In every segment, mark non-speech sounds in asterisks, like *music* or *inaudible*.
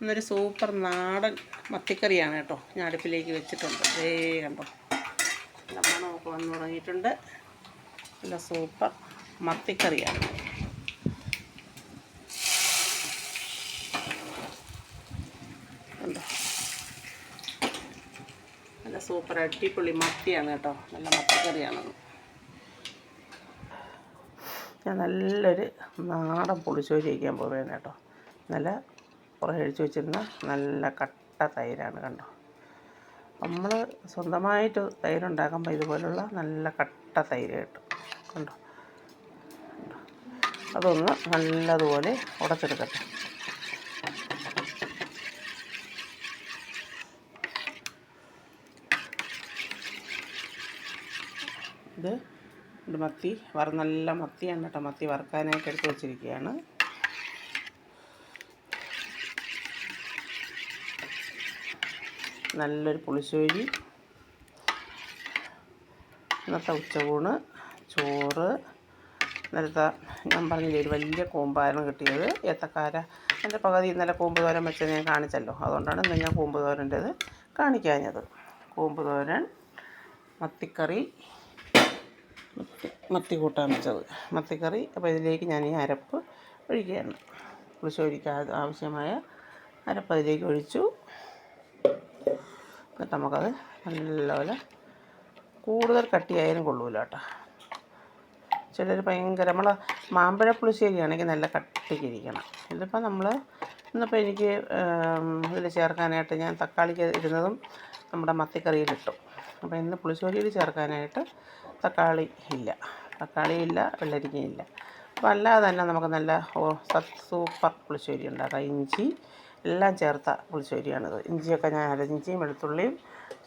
ഇന്നൊരു സൂപ്പർ നാടൻ മത്തിക്കറിയാണ് കേട്ടോ ഞാൻ അടുപ്പിലേക്ക് വെച്ചിട്ടുണ്ട്. ദേ കണ്ടോ. മണമൊക്കെ വന്ന് തുടങ്ങിയിട്ടുണ്ട്. നല്ല സൂപ്പർ മത്തിക്കറിയാണ്. കണ്ടോ. നല്ല സൂപ്പർ അടിപൊളി മത്തിയാണ് കേട്ടോ. നല്ല മത്തിക്കറിയാണത് ഞാൻ നല്ലൊരു നാടൻ പൊളിച്ചോരി വയ്ക്കാൻ പോവുകയാണ് കേട്ടോ. നല്ല കുറേ കഴിച്ച് വെച്ചിരുന്ന നല്ല കട്ട തൈരാണ് കണ്ടോ. നമ്മൾ സ്വന്തമായിട്ട് തൈരുണ്ടാക്കുമ്പോൾ ഇതുപോലുള്ള നല്ല കട്ട തൈര് കിട്ടും കണ്ടോ? അതൊന്ന് നല്ലതുപോലെ ഉടച്ചെടുക്കട്ടെ. ഇത് മത്തി വറ നല്ല മത്തിയാണ് കേട്ടോ. മത്തി വറുക്കാനായിട്ട് എടുത്ത് വെച്ചിരിക്കുകയാണ്. നല്ലൊരു പുളിശ്ശേരി. ഇന്നത്തെ ഉച്ചകൂണ് ചോറ്. ഇന്നലത്തെ ഞാൻ പറഞ്ഞില്ലേ ഒരു വലിയ കൂമ്പായിരുന്നു കിട്ടിയത്. ഏത്തക്കാര. എന്റെ പകുതി ഇന്നലെ കൂമ്പ് തോരൻ വെച്ചത് ഞാൻ കാണിച്ചല്ലോ. അതുകൊണ്ടാണ് ഇന്ന് ഞാൻ കൂമ്പ് തോരന്റേത് കാണിക്കാഞ്ഞത്. കൂമ്പ് തോരൻ മത്തിക്കറി മത്തി മത്തി കൂട്ടാൻ വെച്ചത്. മത്തിക്കറി അപ്പോൾ ഇതിലേക്ക് ഞാൻ ഈ അരപ്പ് ഒഴിക്കുകയാണ്. പുളിശ്ശേരിക്ക് ആവശ്യമായ അരപ്പ് അതിലേക്ക് ഒഴിച്ചു. എന്നിട്ട് നമുക്കത് നല്ലപോലെ കൂടുതൽ കട്ടിയായാലും കൊള്ളൂല കേട്ടോ ചിലർ ഭയങ്കര നമ്മൾ മാമ്പഴ പുളിശ്ശേരി ആണെങ്കിൽ നല്ല കട്ടിക്കിരിക്കണം. ഇതിപ്പോൾ നമ്മൾ ഇന്നിപ്പോൾ എനിക്ക് ഇതിൽ ചേർക്കാനായിട്ട് ഞാൻ തക്കാളിക്ക് ഇരുന്നതും നമ്മുടെ മത്തിക്കറിയിലിട്ടു അപ്പോൾ ഇന്ന് പുളിശ്ശേരിയിൽ ചേർക്കാനായിട്ട് തക്കാളി ഇല്ല. തക്കാളി ഇല്ല വെള്ളരിക്കയില്ല അപ്പോൾ അല്ലാതെ തന്നെ നമുക്ക് നല്ല സൂപ്പർ പുളിശ്ശേരി ഉണ്ടാക്കാം. ഇഞ്ചി എല്ലാം ചേർത്ത പുളിശ്ശേരിയാണിത്. ഇഞ്ചിയൊക്കെ ഞാൻ അര ഇഞ്ചിയും വെളുത്തുള്ളിയും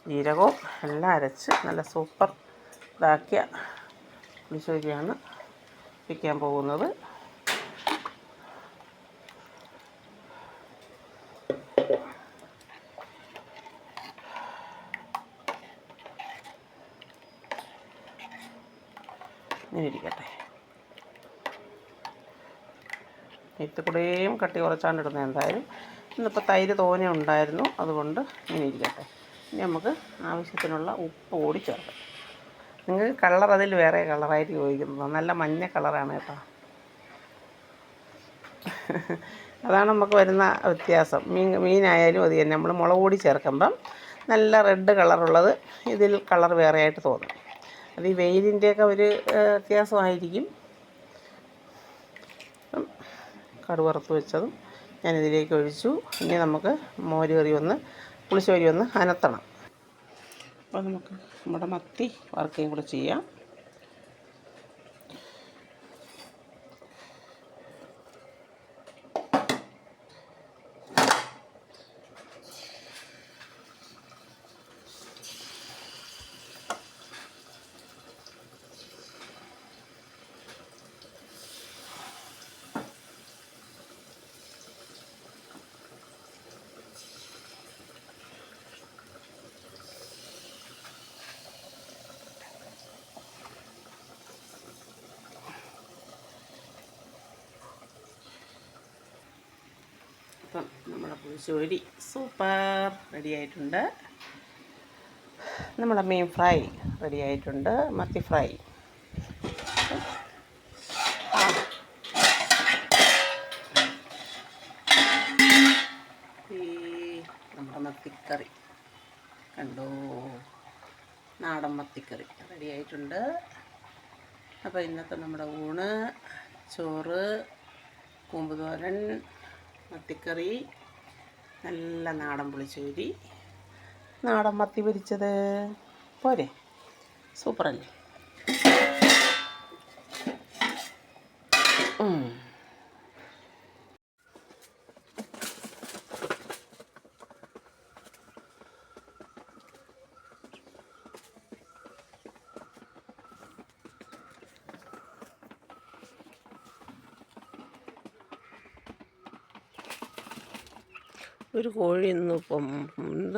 ജീരകവും എല്ലാം അരച്ച് നല്ല സൂപ്പർ ഇതാക്കിയ പുളിശ്ശേരിയാണ് വയ്ക്കാൻ പോകുന്നത്. ഇങ്ങനെ ഇരിക്കട്ടെ കൂടെയും കട്ടി കുറച്ചാണ്ടിടുന്നത് എന്തായാലും. ഇന്നിപ്പോൾ തൈര് തോനെ ഉണ്ടായിരുന്നു. അതുകൊണ്ട് ഇങ്ങനെ ഇരിക്കട്ടെ. ഇനി നമുക്ക് ആവശ്യത്തിനുള്ള ഉപ്പ് കൂടി ചേർക്കാം. നിങ്ങൾക്ക് കളർ അതിൽ വേറെ കളറായിട്ട് ചോദിക്കുന്നത്. നല്ല മഞ്ഞ കളറാണ് കേട്ടോ. അതാണ് നമുക്ക് വരുന്ന വ്യത്യാസം. മീൻ മീനായാലും അത് തന്നെ. നമ്മൾ മുളക് പൊടി ചേർക്കുമ്പം നല്ല റെഡ് കളറുള്ളത് ഇതിൽ കളർ വേറെ ആയിട്ട് തോന്നും. അത് ഈ വെയിലിന്റെയൊക്കെ ഒരു വ്യത്യാസമായിരിക്കും. കടുവറുത്ത് വെച്ചതും ഞാനിതിലേക്ക് ഒഴിച്ചു. ഇനി നമുക്ക് മോര് കറി ഒന്ന് പുളിശ്ശേരി ഒന്ന് അനത്തണം. അപ്പോൾ നമുക്ക് നമ്മുടെ മത്തി വറുക്കുകയും കൂടെ ചെയ്യാം. അപ്പം നമ്മുടെ പുളിശ്ശേരി സൂപ്പർ റെഡിയായിട്ടുണ്ട്. നമ്മുടെ മീൻ ഫ്രൈ റെഡിയായിട്ടുണ്ട്. മത്തി ഫ്രൈ. നമ്മുടെ മത്തിക്കറി. കണ്ടോ? നാടൻ മത്തിക്കറി റെഡിയായിട്ടുണ്ട്. അപ്പോൾ ഇന്നത്തെ നമ്മുടെ ഊണ് ചോറ് കൂമ്പുതോരൻ മത്തിക്കറി നല്ല നാടൻ പുളിശ്ശേരി. നാടൻ മത്തി പൊരിച്ചത് പോരെ? സൂപ്പറല്ലേ? ഒരു കോഴി ഇന്നിപ്പം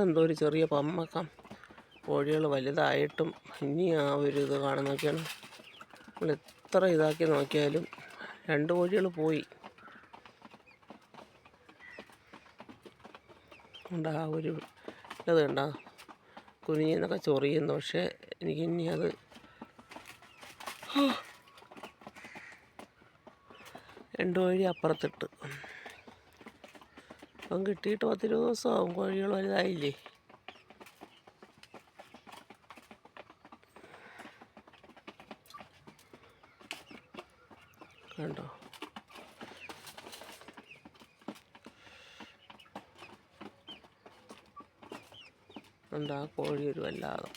എന്തോ ഒരു ചെറിയ പമ്മക്കം. കോഴികൾ വലുതായിട്ടും ഇനി ആ ഒരു ഇത് കാണുന്നൊക്കെയാണ് നമ്മൾ എത്ര ഇതാക്കി നോക്കിയാലും രണ്ട് കോഴികൾ പോയി. ഉണ്ട് ആ ഒരു ഇത് ഉണ്ടാ കുനിഞ്ഞെന്നൊക്കെ ചൊറിയുന്നു. പക്ഷേ എനിക്ക് ഇനി അത് രണ്ട് കോഴി അപ്പുറത്തിട്ട്. അപ്പം കിട്ടിയിട്ട് പത്തിരുപത് ദിവസമാവും. കോഴികൾ വലുതായില്ലേ? കണ്ടോ? എന്താ കോഴി ഒരു വല്ലാതെ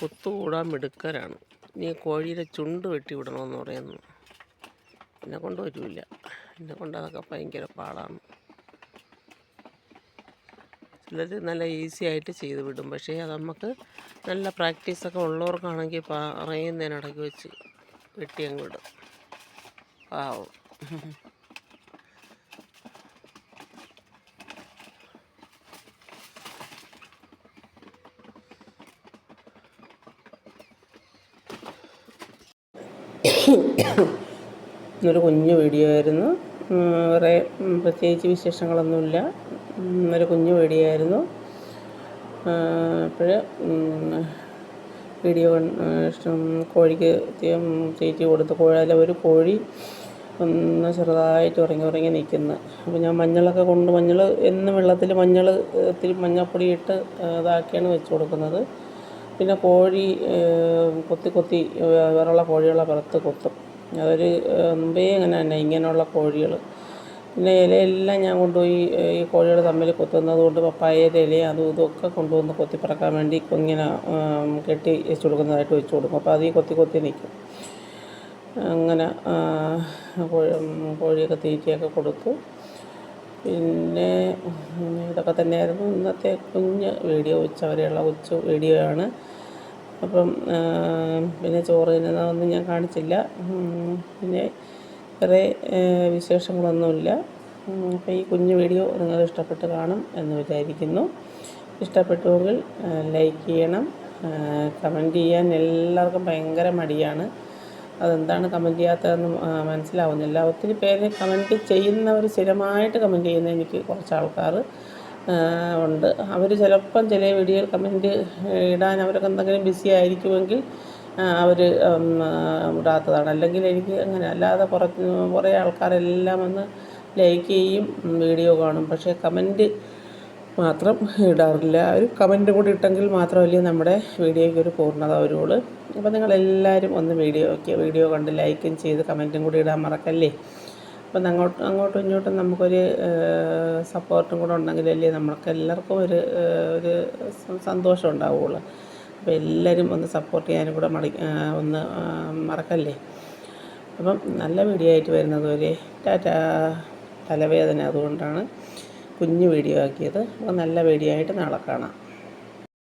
കുത്തുകൂടാൻ മിടുക്കരാണ്. ഇനി കോഴിയുടെ ചുണ്ട് വെട്ടി വിടണമെന്ന് പറയുന്നു. എന്നെ കൊണ്ട് പറ്റൂല. എന്നെ കൊണ്ട് അതൊക്കെ ഭയങ്കര പാടാണ്. ചിലർ നല്ല ഈസി ആയിട്ട് ചെയ്ത് വിടും. പക്ഷേ അത് നമുക്ക് നല്ല പ്രാക്ടീസൊക്കെ ഉള്ളവർക്കാണെങ്കിൽ പറയുന്നതിനിടയ്ക്ക് വെച്ച് വെട്ടി അങ്ങ് വിടും. പാവം. *coughs* ഒരു കുഞ്ഞു വീഡിയോ ആയിരുന്നു. വേറെ പ്രത്യേകിച്ച് വിശേഷങ്ങളൊന്നുമില്ല. ഒരു കുഞ്ഞു വീഡിയോ ആയിരുന്നു അപ്പോൾ വീഡിയോ കോഴിക്ക് തീറ്റി കൊടുത്ത് കോഴി അതിലെ ഒരു കോഴി ഒന്ന് ചെറുതായിട്ട് ഉറങ്ങി ഉറങ്ങി നിൽക്കുന്നു. അപ്പോൾ ഞാൻ മഞ്ഞളൊക്കെ കൊണ്ട് മഞ്ഞൾ എന്നും വെള്ളത്തിൽ മഞ്ഞൾ ഇത്തിരി മഞ്ഞൾപ്പൊടി ഇട്ട് ഇതാക്കിയാണ് വെച്ച് കൊടുക്കുന്നത്. പിന്നെ കോഴി കൊത്തി കൊത്തി വേറെയുള്ള കോഴികളെ പുറത്ത് കൊത്തും. അതൊരു മുമ്പേ അങ്ങനെ തന്നെ ഇങ്ങനെയുള്ള കോഴികൾ പിന്നെ ഇലയെല്ലാം ഞാൻ കൊണ്ടുപോയി ഈ കോഴികൾ തമ്മിൽ കൊത്തുന്നത് കൊണ്ട് പപ്പായയുടെ ഇല അതും ഇതും ഒക്കെ കൊണ്ടുവന്ന് കൊത്തിപ്പറക്കാൻ വേണ്ടി ഇങ്ങനെ കെട്ടി വെച്ച് കൊടുക്കുന്നതായിട്ട് വെച്ച് കൊടുക്കും. അപ്പോൾ അത് ഈ കൊത്തി കൊത്തി നിൽക്കും അങ്ങനെ കോഴി കോഴിയൊക്കെ തീറ്റയൊക്കെ കൊടുത്തു. പിന്നെ ഇതൊക്കെ തന്നെയായിരുന്നു ഇന്നത്തെ കുഞ്ഞ് വീഡിയോ. ഉച്ചവരെയുള്ള ഉച്ച വീഡിയോ ആണ് അപ്പം പിന്നെ ചോറ് തിന്നുന്നതൊന്നും ഞാൻ കാണിച്ചില്ല. പിന്നെ വേറെ വിശേഷങ്ങളൊന്നുമില്ല. അപ്പം ഈ കുഞ്ഞു വീഡിയോ നിങ്ങൾ ഇഷ്ടപ്പെട്ട് കാണും എന്ന് വിചാരിക്കുന്നു. ഇഷ്ടപ്പെട്ടുവെങ്കിൽ ലൈക്ക് ചെയ്യണം. കമന്റ് ചെയ്യാൻ എല്ലാവർക്കും ഭയങ്കര മടിയാണ്. അതെന്താണ് കമന്റ് ചെയ്യാത്തതെന്ന് മനസ്സിലാവുന്നില്ല. ഒത്തിരി പേര് കമന്റ് ചെയ്യുന്നവർ സ്ഥിരമായിട്ട് കമന്റ് ചെയ്യുന്ന എനിക്ക് കുറച്ച് ആൾക്കാർ ഉണ്ട്. അവർ ചിലപ്പം ചില വീഡിയോയിൽ കമന്റ് ഇടാൻ അവരൊക്കെ എന്തെങ്കിലും ബിസി ആയിരിക്കുമെങ്കിൽ അവർ ഇടാത്തതാണ്. അല്ലെങ്കിൽ എനിക്ക് അങ്ങനെ അല്ലാതെ കുറച്ച് കുറേ ആൾക്കാരെല്ലാം വന്ന് ലൈക്ക് ചെയ്യും വീഡിയോ കാണും. പക്ഷേ കമന്റ് മാത്രം ഇടാറില്ല. ഒരു കമന്റ് കൂടി ഇട്ടെങ്കിൽ മാത്രമല്ലേ നമ്മുടെ വീഡിയോയ്ക്ക് ഒരു പൂർണത വരുള്ളൂ. അപ്പോൾ നിങ്ങളെല്ലാവരും ഒന്ന് വീഡിയോ വീഡിയോയ്ക്ക് വീഡിയോ കണ്ട് ലൈക്കും ചെയ്ത് കമന്റും കൂടി ഇടാൻ മറക്കല്ലേ? അപ്പം അങ്ങോട്ടും അങ്ങോട്ടും ഇങ്ങോട്ടും നമുക്കൊരു സപ്പോർട്ടും കൂടെ ഉണ്ടെങ്കിലല്ലേ നമ്മൾക്ക് എല്ലാവർക്കും ഒരു ഒരു സന്തോഷം ഉണ്ടാവുകയുള്ളു അപ്പോൾ എല്ലാവരും ഒന്ന് സപ്പോർട്ട് ചെയ്യാനും കൂടെ മടി ഒന്ന് മറക്കല്ലേ? അപ്പം നല്ല വീഡിയോ ആയിട്ട് വരുന്നത് വരെ ടാറ്റാ. തലവേദന അതുകൊണ്ടാണ് കുഞ്ഞു വീഡിയോ ആക്കിയത്. അപ്പോൾ നല്ല വീഡിയോ ആയിട്ട് നാളെ കാണാം.